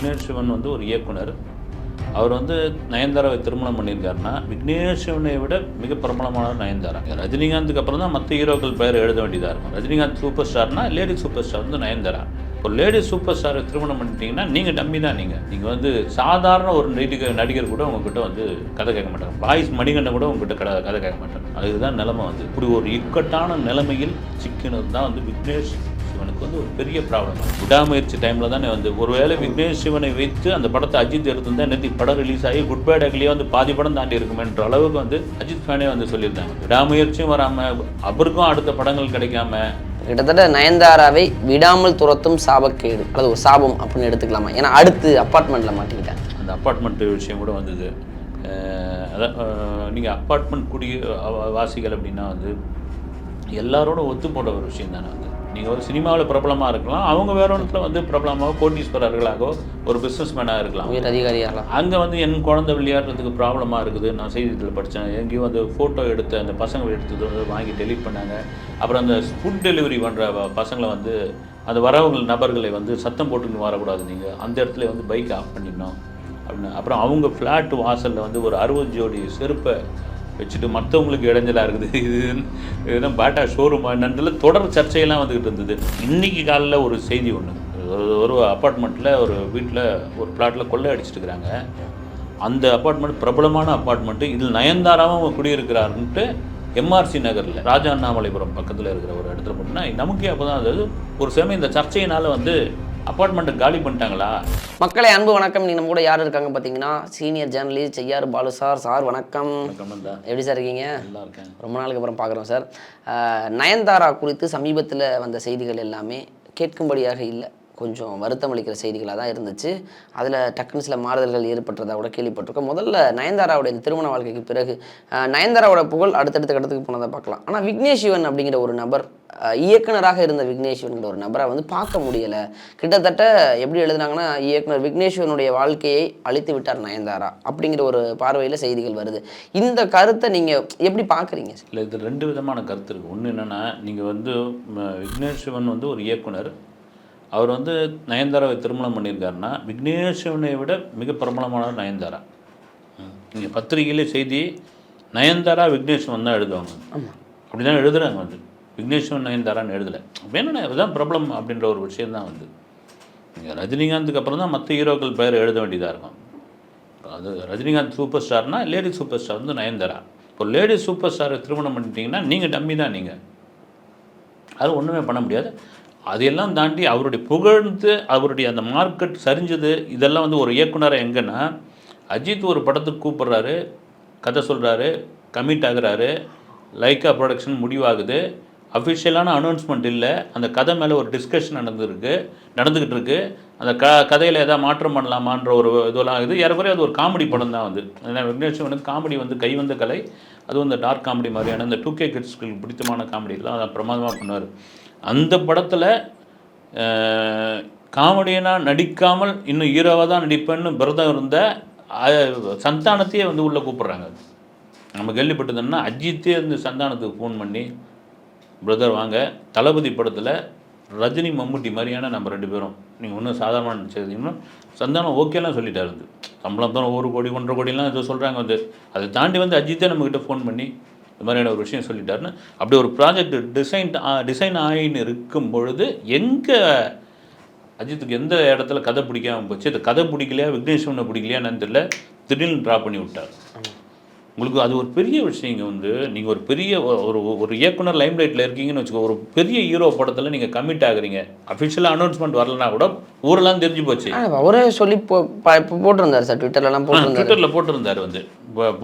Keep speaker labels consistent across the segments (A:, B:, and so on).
A: விக்னேஷ் சிவன் வந்து ஒரு இயக்குனர். அவர் வந்து நயன்தாராவை திருமணம் பண்ணியிருக்காருன்னா விக்னேஷ் சிவனை விட மிக பிரபலமான நயன்தாரா. ரஜினிகாந்துக்கு அப்புறம் தான் மற்ற ஹீரோக்கள் பெயர் எழுத வேண்டியதாக இருக்கும். ரஜினிகாந்த் சூப்பர் ஸ்டார்னா லேடி சூப்பர் ஸ்டார் வந்து நயன்தாரா. இப்போ லேடி சூப்பர் ஸ்டாரை திருமணம் பண்ணிட்டீங்கன்னா நீங்கள் டம்மி தான் நீங்கள் நீங்கள் வந்து சாதாரண ஒரு நடிகர் நடிகர் கூட உங்ககிட்ட வந்து கதை கேட்க மாட்டாங்க. பாய்ஸ் மணிகண்டன் கூட உங்ககிட்ட கதை கதை கேட்க மாட்டாங்க. அதுதான் நிலைமை வந்து. இப்படி ஒரு இக்கட்டான நிலைமையில் சிக்கினது தான் வந்து விக்னேஷ் சிவனுக்கு வந்து ஒரு பெரிய ப்ராப்ளம் விடாமுயற்சி டைமில் தானே வந்து ஒருவேளை விக்னேஷ் சிவனை வைத்து அந்த படத்தை அஜித் எடுத்திருந்தா நேற்று படம் ரிலீஸ் ஆகி குட் பேட் அக்லியே வந்து பாதி படம் தாண்டி இருக்குமென்ற அளவுக்கு வந்து அஜித் ஃபேனே வந்து சொல்லியிருந்தாங்க. விடாமுயற்சியும் வராமல் அவருக்கும் அடுத்த படங்கள் கிடைக்காம.
B: கிட்டத்தட்ட நயன்தாராவை விடாமல் துரத்தும் சாபக்கேடு அல்லது ஒரு சாபம் அப்படின்னு எடுத்துக்கலாமா? ஏன்னா அடுத்து அப்பார்ட்மெண்ட்டில் மாட்டிக்கிட்டேன்.
A: அந்த அப்பார்ட்மெண்ட் விஷயம் கூட வந்தது. அதான் நீங்கள் அப்பார்ட்மெண்ட் குடி வாசிகள் அப்படின்னா வந்து எல்லாரோட ஒத்து போட்ட ஒரு விஷயம் தானே வந்து நீங்கள் ஒரு சினிமாவில் பிரபலமாக இருக்கலாம். அவங்க வேற ஒன்றுல வந்து பிரபலமாக கோட்டீஸ்வரர்களாகவோ ஒரு பிஸ்னஸ் மேனாக இருக்கலாம்.
B: உயர் அதிகாரியாகலாம்.
A: அங்கே வந்து என் குழந்தை விளையாடுறதுக்கு ப்ராப்ளமாக இருக்குது. நான் செய்தியில் படித்தேன் எங்கேயும் வந்து ஃபோட்டோ எடுத்து அந்த பசங்க எடுத்தது வந்து வாங்கி டெலீட் பண்ணாங்க. அப்புறம் அந்த ஃபுட் டெலிவரி பண்ணுற பசங்களை வந்து அந்த வரவங்க நபர்களை வந்து சத்தம் போட்டுன்னு வரக்கூடாது நீங்கள் அந்த இடத்துல வந்து பைக் ஆஃப் பண்ணிடணும் அப்படின்னு. அப்புறம் அவங்க ஃப்ளாட் வாசலில் வந்து ஒரு அறுபது ஜோடி செருப்பை வச்சுட்டு மற்றவங்களுக்கு இடைஞ்சலாக இருக்குது. இது இதுதான் பாட்டா ஷோரூம் என்னன்றதுல தொடர் சர்ச்சையெல்லாம் வந்துக்கிட்டு இருந்தது. இன்னைக்கு காலைல ஒரு செய்தி ஒன்று ஒரு அப்பார்ட்மெண்ட்டில் ஒரு வீட்டில் ஒரு பிளாட்டில் கொள்ளை அடிச்சிட்டு இருக்கிறாங்க. அந்த அப்பார்ட்மெண்ட் பிரபலமான அப்பார்ட்மெண்ட்டு இதில் நயன்தாராவும் குடியிருக்கிறாருன்ட்டு எம்ஆர்சி நகரில் ராஜா அண்ணாமலைபுரம் பக்கத்தில் இருக்கிற ஒரு இடத்துல போட்டுனா நமக்கே அப்போ தான் அதாவது ஒரு சமயம் இந்த சர்ச்சையினால் வந்து அப்பார்ட்மெண்ட்டை காலி பண்ணிட்டாங்களா?
B: மக்களை அன்பு வணக்கம். நீ நம்ம கூட யார் இருக்காங்க பார்த்தீங்கன்னா senior journalist Seyyar Balu sir. Sir வணக்கம். எப்படி சார் இருக்கீங்க? ரொம்ப நாளுக்கு அப்புறம் பார்க்குறோம் சார். நயன்தாரா குறித்து சமீபத்தில் வந்த செய்திகள் எல்லாமே கேட்கும்படியாக இல்லை. கொஞ்சம் வருத்தம் அளிக்கிற செய்திகளாக தான் இருந்துச்சு. அதில் டக்குன்னு சில மாறுதல்கள் ஏற்பட்டதாக கூட கேள்விப்பட்டிருக்கோம். முதல்ல நயன்தாராவுடைய இந்த திருமண வாழ்க்கைக்கு பிறகு நயன்தாராவோட புகழ் அடுத்தடுத்த கட்டத்துக்கு போனதை பார்க்கலாம். ஆனால் விக்னேஷ் சிவன் அப்படிங்கிற ஒரு நபர் இயக்குனராக இருந்த விக்னேஷ் ஒரு நபரை வந்து பார்க்க முடியலை. கிட்டத்தட்ட எப்படி எழுதுனாங்கன்னா இயக்குனர் விக்னேஷ் சிவனுடைய வாழ்க்கையை அழித்து விட்டார் நயன்தாரா அப்படிங்கிற ஒரு பார்வையில் செய்திகள் வருது. இந்த கருத்தை நீங்கள் எப்படி பார்க்குறீங்க?
A: இல்லை இது ரெண்டு விதமான கருத்து இருக்குது ஒன்று என்னென்னா நீங்கள் வந்து விக்னேஷ் சிவன் வந்து ஒரு இயக்குனர் அவர் வந்து நயன்தாராவை திருமணம் பண்ணியிருக்காருன்னா விக்னேஷ் சிவனை விட மிக பிரபலமானவர் நயன்தாரா. நீங்கள் பத்திரிகையிலே செய்தி நயன்தாரா விக்னேஷ் சிவன் தான் எழுதுவாங்க. அப்படி தான் எழுதுறாங்க வந்து. விக்னேஷ் சிவன் நயன்தாரான்னு எழுதலை. வேணும்னா இதுதான் பிரபலம் அப்படின்ற ஒரு விஷயம் தான் வந்து. நீங்கள் ரஜினிகாந்துக்கு அப்புறம் தான் மற்ற ஹீரோக்கள் பெயர் எழுத வேண்டியதாக இருக்கும். அது ரஜினிகாந்த் சூப்பர் ஸ்டார்னா லேடி சூப்பர் ஸ்டார் வந்து நயன்தாரா. இப்போ லேடி சூப்பர் ஸ்டாரை திருமணம் பண்ணிட்டீங்கன்னா நீங்கள் டம்மி தான் நீங்கள் அது ஒன்றுமே பண்ண முடியாது. அதையெல்லாம் தாண்டி அவருடைய புகழ்ந்து அவருடைய அந்த மார்க்கெட் சரிஞ்சது இதெல்லாம் வந்து ஒரு இயக்குனரை எங்கன்னா அஜித் ஒரு படத்துக்கு கூப்பிட்றாரு கதை சொல்கிறாரு கமிட் ஆகுறாரு லைக்கா ப்ரொடக்ஷன் முடிவாகுது. அஃபிஷியலான அனௌன்ஸ்மெண்ட் இல்லை. அந்த கதை மேலே ஒரு டிஸ்கஷன் நடந்துருக்கு நடந்துக்கிட்டு இருக்கு. அந்த க கதையில் எதாவது மாற்றம் பண்ணலாமான்ற ஒரு இதெல்லாம் இது ஏறக்குறைய அது ஒரு காமெடி படம் தான் வந்து ஏன்னா விக்னேஷ் காமெடி வந்து கைவந்த கலை. அதுவும் இந்த டார்க் காமெடி மாதிரியான இந்த டூ கே கிட்ஸ்களுக்கு பிடித்தமான காமெடிலாம் அதை பிரமாதமாக பண்ணுவார். அந்த படத்தில் காமெடியனாக நடிக்காமல் இன்னும் ஹீரோவாக தான் நடிப்பேன்னு விரதம் இருந்த சந்தானத்தையே வந்து உள்ளே கூப்பிட்றாங்க. நம்ம கேள்விப்பட்டதுன்னா அஜித்தே வந்து சந்தானத்துக்கு ஃபோன் பண்ணி பிரதர் வாங்க. தளபதி படத்தில் ரஜினி மம்முட்டி மாதிரியான நம்ம ரெண்டு பேரும். நீங்கள் ஒன்றும் சாதாரணமாக செய்தீங்கன்னா சந்தானம் ஓகேலாம் சொல்லிட்டாரு. சம்பளம் தான் ஒரு கோடி ஒன்றரை கோடிலாம் ஏதோ சொல்கிறாங்க வந்து. அதை தாண்டி வந்து அஜித்தே நம்மக்கிட்ட ஃபோன் பண்ணி இந்த மாதிரியான ஒரு விஷயம் சொல்லிட்டாருன்னு அப்படி ஒரு ப்ராஜெக்ட் டிசைன் டிசைன் ஆகின்னு இருக்கும் பொழுது எங்கே அஜித்துக்கு எந்த இடத்துல கதை பிடிக்காம போச்சு? அந்த கதை பிடிக்கலையா விக்னேஷ்வனை பிடிக்கலையா என்னன்னு தெரியல. திடீர்னு ட்ரா பண்ணி விட்டார். உங்களுக்கு அது ஒரு பெரிய விஷயம் இங்கே வந்து நீங்கள் ஒரு பெரிய ஒரு ஒரு இயக்குனர் லைம் லைட்டில் இருக்கீங்கன்னு வச்சுக்கோ ஒரு பெரிய ஹீரோ படத்தில் நீங்கள் கமிட் ஆகுறீங்க. அஃபிஷியலாக அனௌன்ஸ்மெண்ட் வரலனா கூட ஊரெல்லாம் தெரிஞ்சு போச்சு.
B: அவரே சொல்லி போ போட்டிருந்தார் சார் போட்டிருந்தார்.
A: ட்விட்டரில் போட்டிருந்தாரு வந்து.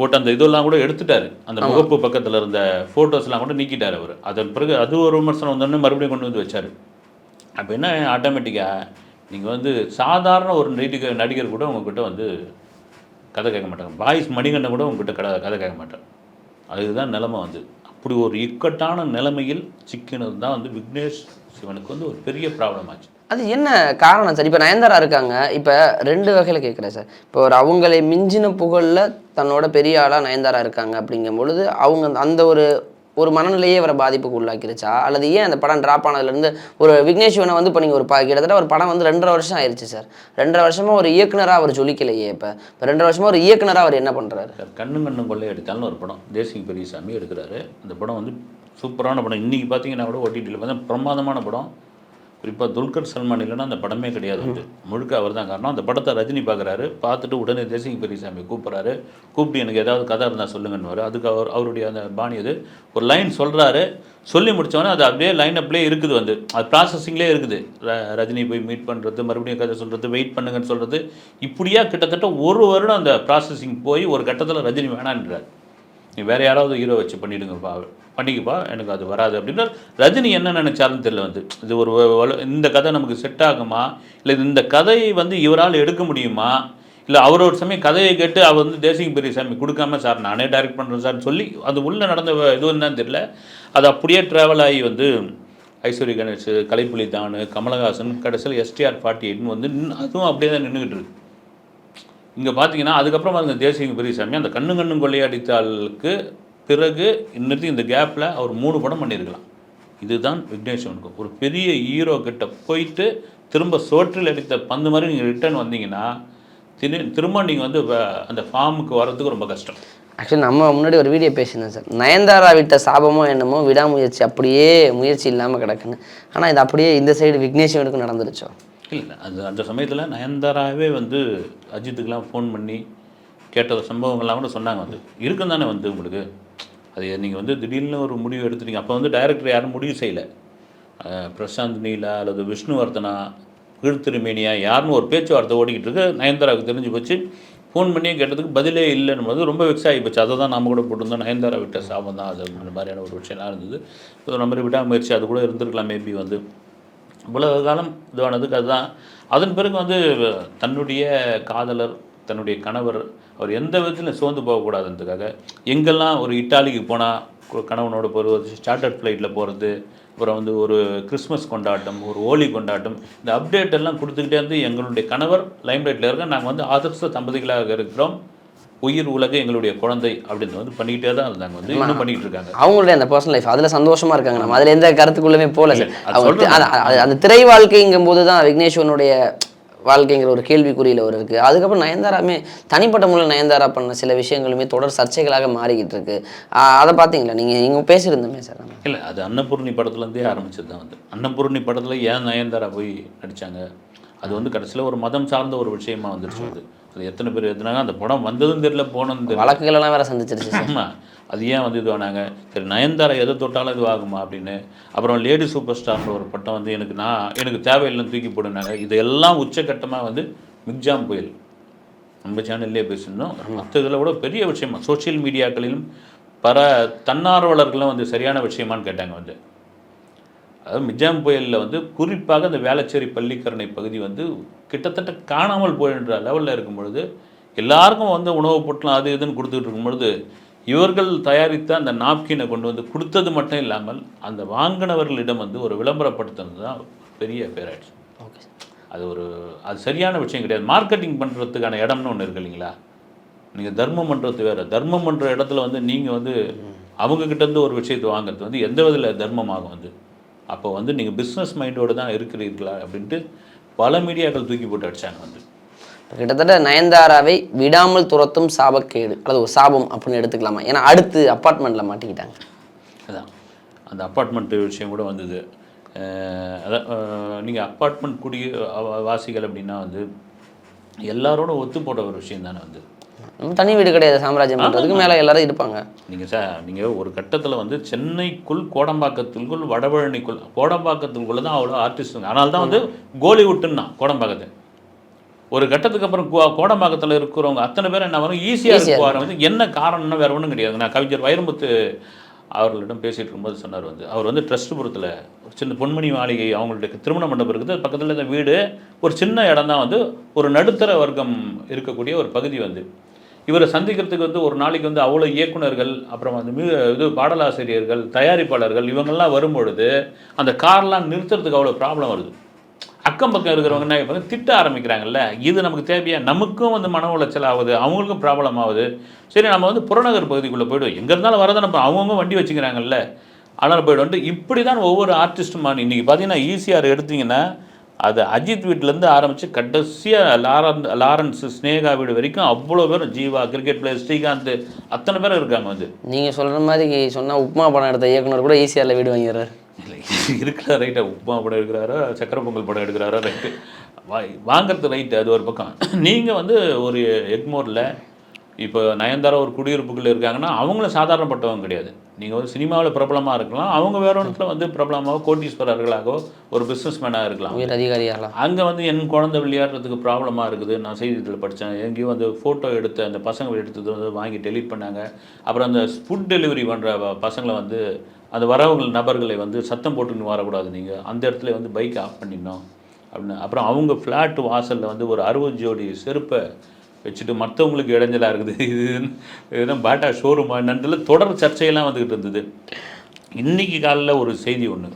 A: போட்டு அந்த இதெல்லாம் கூட எடுத்துட்டாரு. அந்த முகப்பு பக்கத்தில் இருந்த ஃபோட்டோஸ்லாம் கூட நீக்கிட்டார் அவர். அதன் பிறகு அது ஒரு விமர்சனம் வந்தோடனே மறுபடியும் கொண்டு வந்து வச்சார். அப்போ என்ன ஆட்டோமேட்டிக்காக நீங்கள் வந்து சாதாரண ஒரு நடிகர் நடிகர் கூட உங்ககிட்ட வந்து கதை கேட்க மாட்டாங்க. பாய்ஸ் மணிகண்டன் கூட உங்ககிட்ட கதை கதை கேட்க மாட்டார் அதுதான் நிலமை வந்து. அப்படி ஒரு இக்கட்டான நிலைமையில் சிக்கினது தான் வந்து விக்னேஷ் சிவனுக்கு வந்து ஒரு பெரிய ப்ராப்ளம் ஆச்சு.
B: அது என்ன காரணம் சார்? இப்போ நயன்தாரா இருக்காங்க. இப்போ ரெண்டு வகையில் கேட்குறேன் சார். இப்போ ஒரு அவங்களை மிஞ்சின புகழில் தன்னோட பெரிய ஆளாக நயன்தாரா இருக்காங்க அப்படிங்கும் பொழுது அவங்க அந்த ஒரு ஒரு மனநிலையே அவரை பாதிப்புக்கு உள்ளாக்கிருச்சா? அல்லது ஏன் அந்த படம் ட்ராப் ஆனதுலேருந்து ஒரு விக்னேஷ் சிவனை வந்து இப்போ நீங்கள் ஒரு பா கிட்டத்தட்ட ஒரு படம் வந்து ரெண்டரை வருஷம் ஆயிடுச்சு சார். ரெண்டரை வருஷமாக ஒரு இயக்குனராக அவர் ஜொலிக்கலையே இப்போ. இப்போ ரெண்டரை வருஷமாக ஒரு இயக்குனராக அவர் என்ன பண்ணுறாரு
A: சார் கண்ணும் கண்ணும் கொள்ளை எடுத்தாலும் ஒரு படம். தேசிங் பெரியசாமி எடுக்கிறாரு. அந்த படம் வந்து சூப்பரான படம். இன்றைக்கி பார்த்தீங்கன்னா கூட ஓடிடியில் பார்த்தா பிரமாதமான படம். குறிப்பாக துல்கர் சல்மான் இல்லைன்னா அந்த படமே கிடையாது வந்து. முழுக்க அவர் தான் காரணம். அந்த படத்தை ரஜினி பார்க்குறாரு. பார்த்துட்டு உடனே தேசிங் பெரியசாமி கூப்பிட்றாரு. கூப்பிட்டு எனக்கு ஏதாவது கதை இருந்தால் சொல்லுங்கன்னு அதுக்கு அவர் அவருடைய அந்த பாணி அது. ஒரு லைன் சொல்கிறாரு சொல்லி முடித்தவொடனே அது அப்படியே லைன் அப்லேயே இருக்குது வந்து. அது ப்ராசஸிங்லேயே இருக்குது. ர- ரஜினி போய் மீட் பண்ணுறது மறுபடியும் கதை சொல்கிறது வெயிட் பண்ணுங்கன்னு சொல்கிறது இப்படியா கிட்டத்தட்ட ஒரு வருடம் அந்த ப்ராசஸிங் போய் ஒரு கட்டத்தில் ரஜினி வேணான்றார். நீ வேறு யாராவது ஹீரோ வச்சு பண்ணிவிடுங்கப்பா பண்ணிக்கப்பா எனக்கு அது வராது அப்படின்னா ரஜினி என்ன நினைச்சாருன்னு தெரியல வந்து. இது ஒரு இந்த கதை நமக்கு செட் ஆகுமா? இல்லை இந்த கதையை வந்து இவரால் எடுக்க முடியுமா? இல்லை அவர் ஒரு சமயம் கதையை கேட்டு அவர் வந்து தேசிங் பெரியசாமி கொடுக்காம சார் நானே டைரக்ட் பண்ணுறேன் சார் சொல்லி அது உள்ளே நடந்த எதுவும் இது என்னன்னு தெரியல. அது அப்படியே ட்ராவல் ஆகி வந்து ஐஸ்வர்ய கணேஷ் கலைப்புலி தானு கமலஹாசன் கடைசியில் எஸ்டிஆர் ஃபார்ட்டி எயிட்னு வந்து அதுவும் அப்படியே தான் நின்றுக்கிட்டு இருக்கு. இங்கே பார்த்தீங்கன்னா அதுக்கப்புறம் பாருங்க தேசிய பெரியசாமி அந்த கண்ணு கண்ணும் கொள்ளையடித்தாளுக்கு பிறகு இன்னத்துக்கு இந்த கேப்பில் அவர் மூணு படம் பண்ணியிருக்கலாம் இதுதான் விக்னேஸ்வனுக்கு ஒரு பெரிய ஹீரோ கிட்ட போயிட்டு திரும்ப சோற்றில் அடித்த பந்து மாதிரி நீங்கள் ரிட்டர்ன் வந்தீங்கன்னா திரு திரும்ப நீங்கள் வந்து அந்த ஃபார்முக்கு வர்றதுக்கு ரொம்ப கஷ்டம்.
B: ஆக்சுவலி நம்ம முன்னாடி ஒரு வீடியோ பேசியிருந்தோம் சார். நயன்தாரா விட்ட சாபமோ என்னமோ விடாமுயற்சி அப்படியே முயற்சி இல்லாமல் கிடக்குன்னு. ஆனால் இது அப்படியே இந்த சைடு விக்னேஷ் சிவனுக்கும் நடந்துருச்சோ?
A: இல்லை அந்த அந்த சமயத்தில் நயன்தாராவே வந்து அஜித்துக்கெலாம் ஃபோன் பண்ணி கேட்ட சம்பவங்கள்லாம் கூட சொன்னாங்க வந்து. இருக்கும் தானே வந்து உங்களுக்கு? அது நீங்கள் வந்து திடீர்னு ஒரு முடிவு எடுத்துட்டீங்க. அப்போ வந்து டைரக்டர் யாரும் முடிவு செய்யலை. பிரசாந்த் நீலா அல்லது விஷ்ணுவர்தனா கீழ்த்திருமேனியா யாருன்னு ஒரு பேச்சுவார்த்தை ஓடிக்கிட்டு இருக்கு. நயன்தாராவுக்கு தெரிஞ்சு போச்சு. ஃபோன் பண்ணியே கேட்டதுக்கு பதிலே இல்லைன்னு போது ரொம்ப வெக்ஸ் ஆகி போச்சு. அதை தான் நம்ம கூட போட்டிருந்தோம். நயன்தாரா விட்ட சாபம் தான். அது அந்த மாதிரியான ஒரு விஷயம்லாம் இருந்தது. ஸோ நம்ம விடாமுயற்சி அது கூட இருந்திருக்கலாம். மேபி வந்து இவ்வளவு காலம் இதுவானதுக்கு அதுதான். அதன் பிறகு வந்து தன்னுடைய காதலர் தன்னுடைய கணவர் அவர் எந்த விதத்திலும் சோர்ந்து போகக்கூடாதுன்றதுக்காக எங்கெல்லாம் ஒரு இட்டாலிக்கு போனால் கணவனோட போகிறது சார்ட்டர்ட் ஃப்ளைட்டில் போகிறது அப்புறம் வந்து ஒரு கிறிஸ்மஸ் கொண்டாட்டம் ஒரு ஹோலி கொண்டாட்டம் இந்த அப்டேட் எல்லாம் கொடுத்துக்கிட்டே இருந்து எங்களுடைய கணவர் லைம்லைட்டில் இருக்க நாங்கள் வந்து ஆதர்ச தம்பதிகளாக இருக்கிறோம். உயிர் உலக எங்களுடைய குழந்தை அப்படின்னு வந்து பண்ணிக்கிட்டே தான் இருந்தாங்க வந்து இன்னும் பண்ணிக்கிட்டு இருக்காங்க.
B: அவங்களுடைய அந்த பர்சனல் லைஃப் அதில் சந்தோஷமா இருக்காங்க. நம்ம அதில் எந்த கருத்துக்குள்ளமே போல சார். அந்த திரை வாழ்க்கைங்கும் போது தான் விக்னேஸ்வரனுடைய வாழ்க்கைங்கிற ஒரு கேள்விக்குறியில் ஒரு இருக்குது அதுக்கப்புறம் நயன்தாராமே தனிப்பட்ட முறையில் நயன்தாரா பண்ண சில விஷயங்களுமே தொடர் சர்ச்சைகளாக மாறிக்கிட்டு இருக்குது அதை பார்த்தீங்களா நீங்கள் நீங்கள் பேசியிருந்தோமே சார்
A: இல்லை அது அன்னபூர்ணி படத்துலேருந்தே ஆரம்பிச்சது தான் வந்து. அன்னபூர்ணி படத்தில் ஏன் நயன்தாரா போய் நடித்தாங்க அது வந்து கடைசியில் ஒரு மதம் சார்ந்த ஒரு விஷயமா வந்துருச்சு அது. அது எத்தனை பேர் எத்தனாங்க? அந்த படம் வந்ததும் தெரியல போனதும் தெரியல.
B: வழக்குகள் எல்லாம் வேற சந்திச்சிருச்சு சார்.
A: ஆமாம் அது ஏன் வந்து இது ஆனாங்க? சரி நயன்தாரா எதை தொட்டாலும் இது ஆகுமா அப்படின்னு. அப்புறம் லேடி சூப்பர் ஸ்டார்ன்ற ஒரு பட்டம் வந்து எனக்கு நான் எனக்கு தேவையில்லைன்னு தூக்கி போடுனாங்க இதெல்லாம் உச்சக்கட்டமாக வந்து மிக்ஜாம் புயல். நம்ம சேனல்லே பேசியிருந்தோம். மற்ற இதில் கூட பெரிய விஷயமா சோஷியல் மீடியாக்களிலும் பல தன்னார்வலர்களும் வந்து சரியான விஷயமான்னு கேட்டாங்க வந்து. அதாவது மிஜாம் புயலில் வந்து குறிப்பாக அந்த வேளச்சேரி பள்ளிக்கரணை பகுதி வந்து கிட்டத்தட்ட காணாமல் போயின்ற லெவலில் இருக்கும் பொழுது எல்லாருக்கும் வந்து உணவுப் பொருட்கள் அது இதுன்னு கொடுத்துட்டு இருக்கும் பொழுது இவர்கள் தயாரித்த அந்த நாப்கினை கொண்டு வந்து கொடுத்தது மட்டும் இல்லாமல் அந்த வாங்கினவர்களிடம் வந்து ஒரு விளம்பரப்படுத்துனது தான் பெரிய பேராயிடுச்சு
B: ஓகே
A: அது ஒரு அது சரியான விஷயம் கிடையாது. மார்க்கெட்டிங் பண்ணுறதுக்கான இடம்னு ஒன்று இருக்கு இல்லைங்களா? நீங்கள் தர்மம் பண்ணுறது வேறு. தர்மம் பண்ணுற இடத்துல வந்து நீங்கள் வந்து அவங்க கிட்ட இருந்து ஒரு விஷயத்தை வாங்குறது வந்து எந்த விதத்தில் தர்மமாகும் வந்து அப்போ வந்து நீங்கள் பிஸ்னஸ் மைண்டோடு தான் இருக்கிறீர்களா அப்படின்ட்டு பல மீடியாக்கள் தூக்கி போட்டு அடிச்சாங்க வந்து.
B: கிட்டத்தட்ட நயன்தாராவை விடாமல் துரத்தும் சாபக்கேடு அல்லது ஒரு சாபம் அப்படின்னு எடுத்துக்கலாமா? ஏன்னா அடுத்து அப்பார்ட்மெண்ட்டில் மாட்டிக்கிட்டாங்க.
A: அதான். அந்த அப்பார்ட்மெண்ட்டு விஷயம் கூட வந்தது. அதான் நீங்கள் அப்பார்ட்மெண்ட் குடி வாசிகள் அப்படின்னா வந்து எல்லாரோட ஒத்து போட்ட ஒரு விஷயம் தானே வந்து.
B: தனி வீடு கிடையாது சாம்ராஜ்யம் பண்ணுறதுக்கு மேலே எல்லாரும் இருப்பாங்க.
A: நீங்கள் சார் நீங்கள் ஒரு கட்டத்தில் வந்து சென்னைக்குள் கோடம்பாக்கத்திற்குள் வடபழனிக்குள் கோடம்பாக்கத்திற்குள்ள தான் அவ்வளோ ஆர்டிஸ்ட் அதனால தான் வந்து கோலிவுட்டுன்னா கோடம்பாக்கத்தை. ஒரு கட்டத்துக்கு அப்புறம் கோடம்பாக்கத்தில் இருக்கிறவங்க அத்தனை பேர் என்ன வரும் ஈஸியாக இருக்குவார் வந்து என்ன காரணம்னா வேற ஒன்றும் கிடையாது. நான் கவிஞர் வைரமுத்து அவர்களிடம் பேசிட்டு இருக்கும்போது சொன்னார் வந்து அவர் வந்து ட்ரஸ்ட்புரத்தில் ஒரு சின்ன பொன்மணி மாளிகை அவங்களுடைய திருமண மண்டபம் இருக்குது. பக்கத்தில் இந்த வீடு ஒரு சின்ன இடம் தான் வந்து ஒரு நடுத்தர வர்க்கம் இருக்கக்கூடிய ஒரு பகுதி வந்து. இவரை சந்திக்கிறதுக்கு வந்து ஒரு நாளைக்கு வந்து அவ்வளோ இயக்குனர்கள் அப்புறம் வந்து மியூ இது பாடலாசிரியர்கள் தயாரிப்பாளர்கள் இவங்கெல்லாம் வரும்பொழுது அந்த கார்லாம் நிறுத்துறதுக்கு அவ்வளோ ப்ராப்ளம் வருது. அக்கம் பக்கம் இருக்கிறவங்க என்ன கேட்பாங்க திட்ட ஆரம்பிக்கிறாங்கல்ல இது நமக்கு தேவையா? நமக்கும் வந்து மன உளைச்சல் ஆகுது அவங்களுக்கும் ப்ராப்ளம் ஆகுது. சரி நம்ம வந்து புறநகர் பகுதிக்குள்ளே போய்டுவோம். எங்கே இருந்தாலும் வரதை நம்ம அவங்கவுங்க வண்டி வச்சுக்கிறாங்கல்ல. அதனால் போய்டுவோம். இப்படி தான் ஒவ்வொரு ஆர்டிஸ்ட்டுமான இன்றைக்கி பார்த்தீங்கன்னா ஈஸியாக எடுத்திங்கன்னா அது அஜித் வீட்டிலேருந்து ஆரம்பித்து கடைசியாக லாரன் லாரன்ஸ் ஸ்னேகா வீடு வரைக்கும் அவ்வளோ பேரும் ஜீவா கிரிக்கெட் பிளேயர் ஸ்ரீகாந்த் அத்தனை பேரும் இருக்காங்க வந்து.
B: நீங்கள் சொல்கிற மாதிரி சொன்னால் உப்மா படம் எடுத்த இயக்குனர் கூட ஈஸியாக வீடு வாங்கிடுறாரு.
A: இல்லை இருக்கிற ரைட்டா உப்புமா படம் எடுக்கிறாரா சக்கரை பொங்கல் படம் எடுக்கிறாரா ரைட்டு வாங்கிறது ரைட்டு அது ஒரு பக்கம். நீங்கள் வந்து ஒரு எக்மோரில் இப்போ நயன்தாரா ஒரு குடியிருப்புக்குள்ள இருக்காங்கன்னா அவங்களும் சாதாரணப்பட்டவங்க கிடையாது. நீங்கள் வந்து சினிமாவில் பிரபலமாக இருக்கலாம். அவங்க வேற ஒன்றுல வந்து பிரபலமாக கோட்டீஸ்வரர்களாகவோ ஒரு பிஸ்னஸ் மேனாக இருக்கலாம்.
B: உயர் அதிகாரியாலாம்
A: அங்கே வந்து என் குழந்தை விளையாடுறதுக்கு ப்ராப்ளமாக இருக்குது. நான் செய்தியில் படித்தேன் எங்கேயும் வந்து ஃபோட்டோ எடுத்து அந்த பசங்க எடுத்தது வந்து வாங்கி டெலீட் பண்ணாங்க. அப்புறம் அந்த ஃபுட் டெலிவரி பண்ணுற பசங்களை வந்து அந்த வரவங்க நபர்களை வந்து சத்தம் போட்டுன்னு வரக்கூடாது நீங்கள் அந்த இடத்துல வந்து பைக்கை ஆஃப் பண்ணிடணும். அப்படின்னு. அப்புறம் அவங்க ஃப்ளாட் வாசலில் வந்து ஒரு அறுபது ஜோடி செருப்பை வச்சுட்டு மற்றவங்களுக்கு இடைஞ்சலாக இருக்குது. இது இதுதான் பாட்டா ஷோரூமா என்னன்றதுல தொடர் சர்ச்சையெல்லாம் வந்துக்கிட்டு இருந்தது. இன்றைக்கி காலையில் ஒரு செய்தி ஒன்று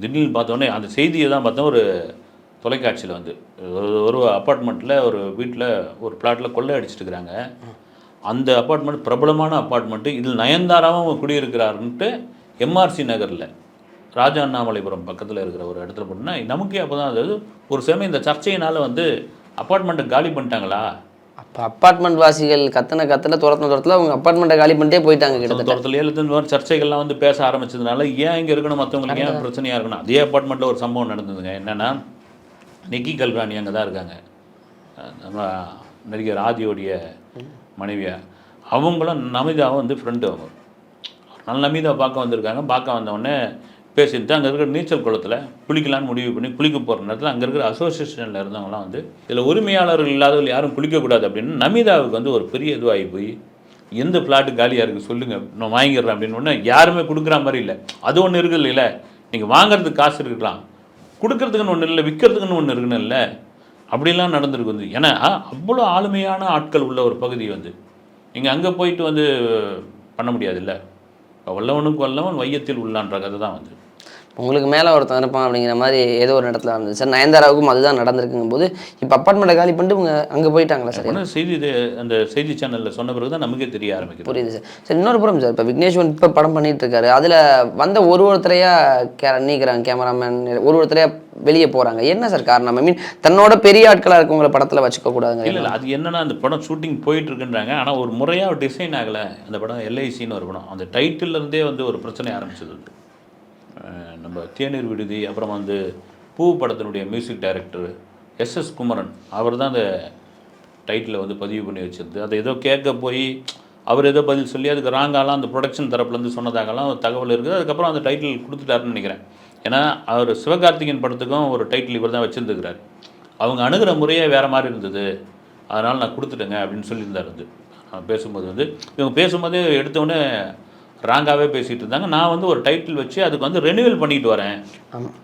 A: திடீர்னு பார்த்தோன்னே அந்த செய்தியை தான் பார்த்தோம். ஒரு தொலைக்காட்சியில் வந்து. ஒரு- ஒரு அப்பார்ட்மெண்ட்டில் ஒரு வீட்டில் ஒரு பிளாட்டில் கொள்ளை அடிச்சிட்டு இருக்கிறாங்க. அந்த அப்பார்ட்மெண்ட் பிரபலமான அப்பார்ட்மெண்ட்டு இதில் நயன்தாராவும் குடியிருக்கிறாருன்ட்டு எம்ஆர்சி நகரில் ராஜா அண்ணாமலைபுரம் பக்கத்தில் இருக்கிற ஒரு இடத்துல போட்டோம்னா நமக்கே அப்போ தான் அதாவது ஒரு சமயம் இந்த சர்ச்சையினால் வந்து அப்பார்ட்மெண்ட்டை காலி பண்ணிட்டாங்களா?
B: அப்போ அப்பார்ட்மெண்ட் வாசிகள் கத்தனை கத்தல துரத்தின துரத்தில் அவங்க அப்பார்ட்மெண்ட்டை காலி பண்ணிட்டே போயிட்டாங்க கிட்டத்தட்ட.
A: ஏழு மாதிரி சர்ச்சைகள்லாம் வந்து பேச ஆரம்பிச்சதுனால ஏன் இங்கே இருக்கணும் மற்றவங்களுக்கு ஏன் பிரச்சனையாக இருக்கணும்? அதே அப்பார்ட்மெண்ட்டில் ஒரு சம்பவம் நடந்ததுங்க. என்னென்னா நிக்கி கல்ராணி அங்கே தான் இருக்காங்க. நம்ம நடிகர் ஆதியோடைய மனைவியா. அவங்களும் நமிதாவும் வந்து ஃப்ரெண்டு அவங்க. நல்ல நமிதா பார்க்க வந்திருக்காங்க. பார்க்க வந்தவொடனே பேசிட்டு அங்கே இருக்கிற நீச்சல் குளத்தில் குளிக்கலான்னு முடிவு பண்ணி குளிக்க போகிற நேரத்தில் அங்கே இருக்கிற அசோசியேஷனில் இருந்தவங்களாம் வந்து இதில் உரிமையாளர்கள் இல்லாதவர்கள் யாரும் குளிக்கக்கூடாது அப்படின்னு நமிதாவுக்கு வந்து ஒரு பெரிய இதுவாகி போய் எந்த பிளாட்டு காலியாக இருக்குது சொல்லுங்கள் நான் வாங்கிடுறேன் அப்படின்னு ஒன்று யாருமே கொடுக்குற மாதிரி இல்லை. அது ஒன்று இருக்குது இல்லைல்ல நீங்கள் வாங்குறதுக்கு காசு இருக்கலாம். கொடுக்கறதுக்குன்னு ஒன்று இல்லை விற்கிறதுக்குன்னு ஒன்று இருக்குன்னு இல்லை. அப்படிலாம் நடந்திருக்கு வந்து. ஏன்னா அவ்வளோ ஆளுமையான ஆட்கள் உள்ள ஒரு பகுதி வந்து. நீங்கள் அங்கே போயிட்டு வந்து பண்ண முடியாதுல்ல வல்லவனுக்கு வல்லவன் வையத்தில் உள்ளான்ற கதை தான் வந்து
B: உங்களுக்கு மேலே ஒருத்தன் இருப்பான் அப்படிங்கிற மாதிரி ஏதோ ஒரு இடத்துல இருந்துச்சு சார் நயன்தாராவுக்கும் அதுதான் நடந்திருக்குங்கும் போது இப்போ அப்பார்ட்மெண்ட்டை காலி பண்ணிட்டு இவங்க அங்கே போயிட்டாங்களா சார்?
A: செய்தி அந்த செய்தி சேனலில் சொன்ன பிறகு தான் நமக்கே தெரிய ஆரம்பிக்குது.
B: புரியுது சார். சார் இன்னொரு புறம் சார் இப்போ விக்னேஷ்வன் இப்போ படம் பண்ணிட்டு இருக்காரு. அதில் வந்த ஒரு ஒருத்தரையா கே நீக்கிறாங்க கேமராமேன் ஒரு ஒருத்தரையா வெளியே போகிறாங்க என்ன சார் காரணம்? ஐ மீன் தன்னோட பெரிய ஆட்களாக இருக்கவங்கள படத்தில் வச்சுக்க கூடாதுங்க
A: இல்லை அது என்னன்னா அந்த படம் ஷூட்டிங் போயிட்டு இருக்குன்றாங்க. ஆனால் ஒரு முறையாக டிசைன் ஆகலை. அந்த படம் எல்ஐசின்னு ஒரு படம். அந்த டைட்டில்ல இருந்தே வந்து ஒரு பிரச்சனை ஆரம்பிச்சது. நம்ம தேநீர் விடுதி அப்புறம் வந்து பூ படத்தினுடைய music director S S Kumaran அவர் தான் அந்த டைட்டிலை வந்து பதிவு பண்ணி வச்சிருந்து அதை ஏதோ கேட்க போய் அவர் ஏதோ பதில் சொல்லி அதுக்கு ராங்காலாம் அந்த ப்ரொடக்ஷன் தரப்புலேருந்து சொன்னதாகலாம் தகவல் இருக்குது. அதுக்கப்புறம் அந்த டைட்டில் கொடுத்துட்டாருன்னு நினைக்கிறேன். ஏன்னா அவர் சிவகார்த்திகேயன் படத்துக்கும் ஒரு டைட்டில் இவர் தான் வச்சுருந்துக்கிறார். அவங்க அணுகிற முறையே வேறு மாதிரி இருந்தது. அதனால் நான் கொடுத்துட்டேங்க அப்படின்னு சொல்லியிருந்தார் வந்து பேசும்போது வந்து இவங்க பேசும்போதே எடுத்தோடனே ராங்காகவே பேசிகிட்டு இருந்தாங்க. நான் வந்து ஒரு டைட்டில் வச்சு அதுக்கு வந்து ரெனியூவல் பண்ணிட்டு வரேன்.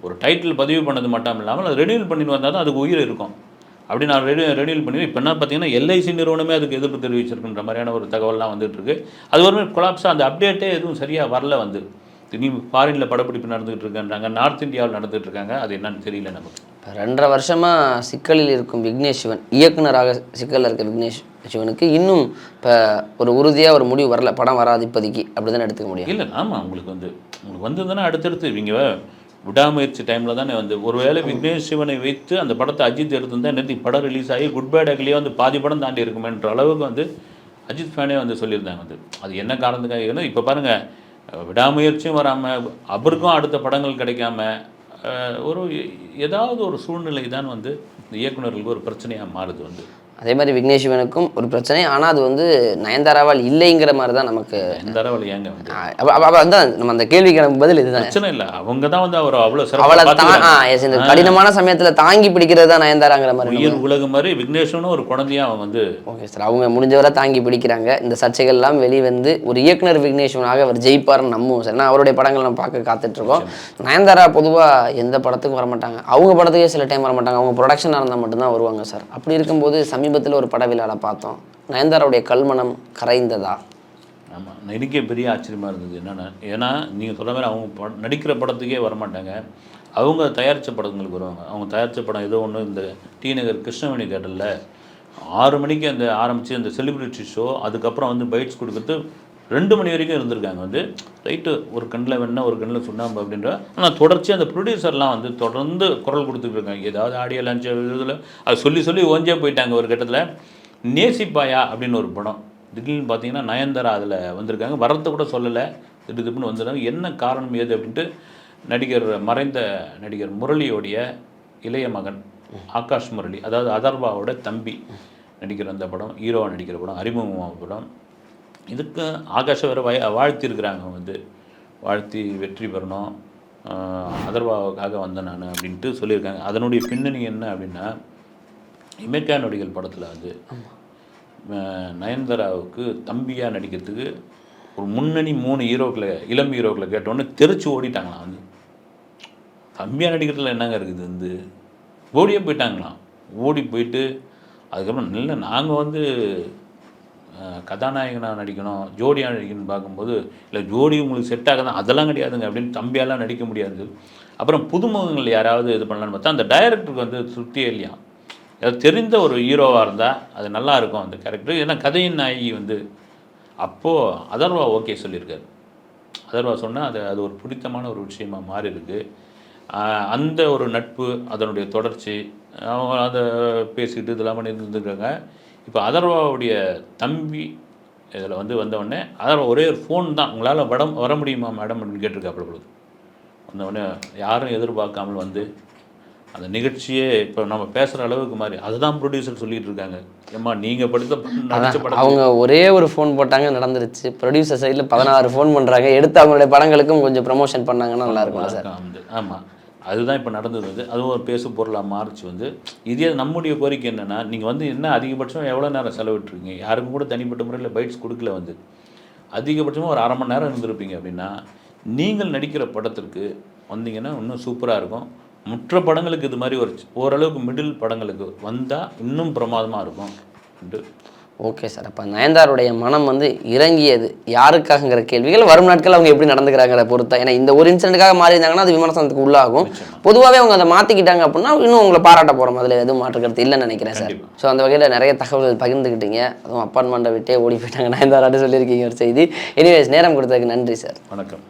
A: ஒரு டைட்டில் பதிவு பண்ணது மட்டும் இல்லாமல் அது ரெனியூவல் பண்ணிட்டு வந்தால் தான் அதுக்கு உயிர் இருக்கும். அப்படி நான் ரெனி ரெனியூவல் பண்ணி இப்போ என்ன பார்த்தீங்கன்னா எல்ஐசி நிறுவனமே அதுக்கு எதிர்ப்பு தெரிவிச்சிருக்குன்ற மாதிரியான ஒரு தகவல்லாம் வந்துட்டு இருக்கு. அது ஒரு கொலாப்ஸாக அந்த அப்டேட்டே எதுவும் சரியாக வரல வந்து. திடீர்னு ஃபாரினில் படப்பிடிப்பு நடந்துகிட்டு இருக்குன்றாங்க. நார்த் இந்தியாவில் நடந்துகிட்டு இருக்காங்க. அது என்னன்னு தெரியல நமக்கு.
B: இப்போ ரெண்டரை வருஷமாக சிக்கலில் இருக்கும் விக்னேஷ் சிவன் இயக்குனராக சிக்கலில் இருக்க விக்னேஷ் சிவனுக்கு இன்னும் இப்போ ஒரு உறுதியாக ஒரு முடிவு வரல. படம் வராது இப்போதைக்கு. அப்படி தானே எடுத்துக்க முடியும்?
A: இல்லை ஆமாம் உங்களுக்கு வந்து உங்களுக்கு வந்ததுன்னா அடுத்தடுத்து இவங்க விடாமுயற்சி டைமில் தானே வந்து ஒருவேளை விக்னேஷ் சிவனை வைத்து அந்த படத்தை அஜித் எடுத்திருந்தா நேற்று படம் ரிலீஸ் ஆகி குட் பேட் அக்லியே வந்து பாதி படம் தாண்டி இருக்குமேன்ற அளவுக்கு வந்து அஜித் ஃபேனே வந்து சொல்லியிருந்தாங்க வந்து. அது என்ன காரணத்துக்காக இப்போ பாருங்கள் விடாமுயற்சியும் வராமல் அவருக்கும் அடுத்த படங்கள் கிடைக்காம ஒரு ஏதாவது ஒரு சூழ்நிலை தான் வந்து இந்த இயக்குனர்களுக்கு ஒரு பிரச்சனையாக மாறுது வந்து.
B: அதே மாதிரி விக்னேஷ் சிவனுக்கும் ஒரு பிரச்சனை. ஆனால் அது வந்து நயன்தாராவால் இல்லைங்கிற மாதிரி தான் நமக்கு
A: ஏங்க
B: அப்ப- அதான் நம்ம அந்த கேள்விக்கு நமக்கு பதில் இதுதான்?
A: பிரச்சனை இல்லை. அவங்க தான் வந்து அவர் அவ்வளோ
B: yes, இந்த கடினமான சமயத்தில் தாங்கி பிடிக்கிறது தான் நயன்தாராங்கிற மாதிரி
A: உயிர் உலகம் மாதிரி விக்னேஷனும் ஒரு குழந்தையா அவன் வந்து
B: ஓகே சார் அவங்க முடிஞ்சவரை தாங்கி பிடிக்கிறாங்க. இந்த சர்ச்சைகள் எல்லாம் வெளிவந்து ஒரு இயக்குனர் விக்னேஷ்வனாக அவர் ஜெயிப்பார்னு நம்புவோம் சார் ஏன்னா அவருடைய படங்கள் நம்ம பார்க்க காத்துட்டு இருக்கோம் நயன்தாரா பொதுவாக எந்த படத்துக்கும் வர மாட்டாங்க அவங்க படத்துக்கே சில டைம் வர மாட்டாங்க அவங்க ப்ரொடக்ஷனாக இருந்தால் மட்டும்தான் வருவாங்க சார் அப்படி இருக்கும்போது சமீபத்தில் ஒரு பட விழாவில் பார்த்தோம். நயன்தாராவுடைய கல்மணம் கரைந்ததா?
A: ஆமாம் எனக்கே பெரிய ஆச்சரியமாக இருந்தது என்னென்னா ஏன்னா நீங்கள் சொல்கிற மாதிரி அவங்க பட நடிக்கிற படத்துக்கே வரமாட்டாங்க. அவங்க தயாரித்த படங்களுக்கு வருவாங்க. அவங்க தயாரித்த படம் ஏதோ ஒன்று இந்த டி நகர் கிருஷ்ணவேணி தேட்டரில் ஆறு மணிக்கு அந்த ஆரம்பித்து அந்த செலிப்ரிட்டி ஷோ அதுக்கப்புறம் வந்து பைட்ஸ் கொடுக்குறது ரெண்டு மணி வரைக்கும் இருந்திருக்காங்க வந்து ரைட்டு ஒரு கண்ணில் வேணா ஒரு கண்ணில் சுண்ணாம்பு அப்படின்ற. ஆனால் தொடர்ச்சி அந்த ப்ரொடியூசர்லாம் வந்து தொடர்ந்து குரல் கொடுத்துட்ருக்காங்க ஏதாவது ஆடியோ லான்ச் இதில் அது சொல்லி சொல்லி ஓஞ்சே போயிட்டாங்க ஒரு கட்டத்தில். நேசிப்பாயா அப்படின்னு ஒரு படம். திடீர்னு பார்த்தீங்கன்னா நயன்தாரா அதில் வந்திருக்காங்க. வரத்தை கூட சொல்லலை. திடீர் திப்புன்னு வந்துருக்காங்க. என்ன காரணம் ஏது அப்படின்ட்டு நடிகர் மறைந்த நடிகர் முரளியோடைய இளைய மகன் ஆகாஷ் முரளி அதாவது அதர்வாவோட தம்பி நடிக்கிற அந்த படம் ஹீரோவாக நடிக்கிற படம் அறிமுகமான படம். இதுக்கு ஆகாஷை வேறு வய வாழ்த்திருக்கிறாங்க வந்து. வாழ்த்தி வெற்றி பெறணும். அதர்வாவுக்காக வந்தேன் நான் அப்படின்ட்டு சொல்லியிருக்காங்க. அதனுடைய பின்னணி என்ன அப்படின்னா இமைக்கா நொடிகள் படத்தில் வந்து அஹ் நயன்தாராவுக்கு தம்பியாக நடிக்கிறதுக்கு ஒரு முன்னணி மூணு ஹீரோக்களை இளம் ஹீரோக்களை கேட்டோன்னே தெரிச்சு ஓடிட்டாங்களாம் வந்து. தம்பியாக நடிக்கிறதுல என்னங்க இருக்குது வந்து? ஓடியே போயிட்டாங்களாம். ஓடி போயிட்டு அதுக்கப்புறம் நல்ல நாங்கள் வந்து கதாநாயகனாக நடிக்கணும் ஜோடியாக நடிக்கணும்னு பார்க்கும்போது இல்லை ஜோடி உங்களுக்கு செட் ஆகுதான் அதெல்லாம் கிடையாதுங்க அப்படின்னு தம்பியாலாம் நடிக்க முடியாது. அப்புறம் புதுமுகங்கள் யாராவது இது பண்ணலான்னு பார்த்தா அந்த டைரக்டருக்கு வந்து திருப்தியே இல்லையா? ஏதாவது தெரிந்த ஒரு ஹீரோவாக இருந்தால் அது நல்லாயிருக்கும் அந்த கேரக்டர் ஏன்னா கதையின் நாயகி வந்து அப்போது அதர்வா ஓகே சொல்லியிருக்காரு. அதர்வா சொன்னால் அது அது ஒரு பிடித்தமான ஒரு விஷயமாக மாறி இருக்கு அந்த ஒரு நட்பு அதனுடைய தொடர்ச்சி அவங்க அதை பேசிக்கிட்டு இதெல்லாம் பண்ணி இருந்துருக்காங்க இப்போ அதர்வாவுடைய தம்பி இதில் வந்து வந்தவுடனே அதர்வா ஒரே ஒரு ஃபோன் தான். உங்களால் வட வர முடியுமா மேடம் அப்படின்னு கேட்டிருக்காப்புல பொழுது. வந்தவுடனே யாரும் எதிர்பார்க்காமல் வந்து அந்த நிகழ்ச்சியே இப்போ நம்ம பேசுகிற அளவுக்கு மாதிரி அதுதான் ப்ரொடியூசர் சொல்லிட்டு இருக்காங்க. ஏம்மா நீங்கள் படுத்த
B: அவங்க ஒரே ஒரு ஃபோன் போட்டாங்க நடந்துருச்சு. ப்ரொடியூசர் சைடில் பதினாறு ஃபோன் பண்ணுறாங்க எடுத்து அவங்களுடைய படங்களுக்கும் கொஞ்சம் ப்ரமோஷன் பண்ணாங்கன்னா நல்லா இருக்கும்ல சார்.
A: ஆமாம் அதுதான் இப்போ நடந்தது வந்து. அதுவும் ஒரு பேசு பொருளாக மாறிச்சு வந்து. இதே நம்முடைய கோரிக்கை என்னென்னா நீங்கள் வந்து என்ன அதிகபட்சம் எவ்வளோ நேரம் செலவிட்டுருக்கீங்க? யாருக்கும் கூட தனிப்பட்ட முறையில் பைட்ஸ் கொடுக்கல வந்து. அதிகபட்சமாக ஒரு அரை மணி நேரம் இருந்திருப்பீங்க அப்படின்னா நீங்கள் நடிக்கிற படத்திற்கு வந்தீங்கன்னா இன்னும் சூப்பராக இருக்கும். மற்ற படங்களுக்கு இது மாதிரி ஒரு ஓரளவுக்கு மிடில் படங்களுக்கு வந்தால் இன்னும் பிரமாதமாக இருக்கும்.
B: Okay sir. அப்போ நயன்தாருடைய மனம் வந்து இறங்கியது யாருக்காகங்கிற கேள்விகள் வரும் நாட்கள் அவங்க எப்படி நடந்துக்கிறாங்கிற பொறுத்தா ஏன்னா இந்த ஒரு இன்சிடென்ட்டுக்காக மாறி இருந்தாங்கன்னா அது விமர்சனத்துக்கு உள்ளாகும். பொதுவாகவே அவங்க அதை மாற்றிக்கிட்டாங்க அப்படின்னா இன்னும் உங்களை பாராட்ட போகிறோம் அதில் எதுவும் மாற்றுக்கிறது இல்லைன்னு நினைக்கிறேன் சார். ஸோ அந்த வகையில் நிறைய தகவல்கள் பகிர்ந்துக்கிட்டீங்க அதுவும் அப்பார்ட்மெண்ட்டை விட்டே ஓடி போயிட்டாங்க நயன்தாராட்டு சொல்லியிருக்கீங்க ஒரு செய்தி. எனிவேஸ் நேரம் கொடுத்ததுக்கு நன்றி சார்.
A: வணக்கம்.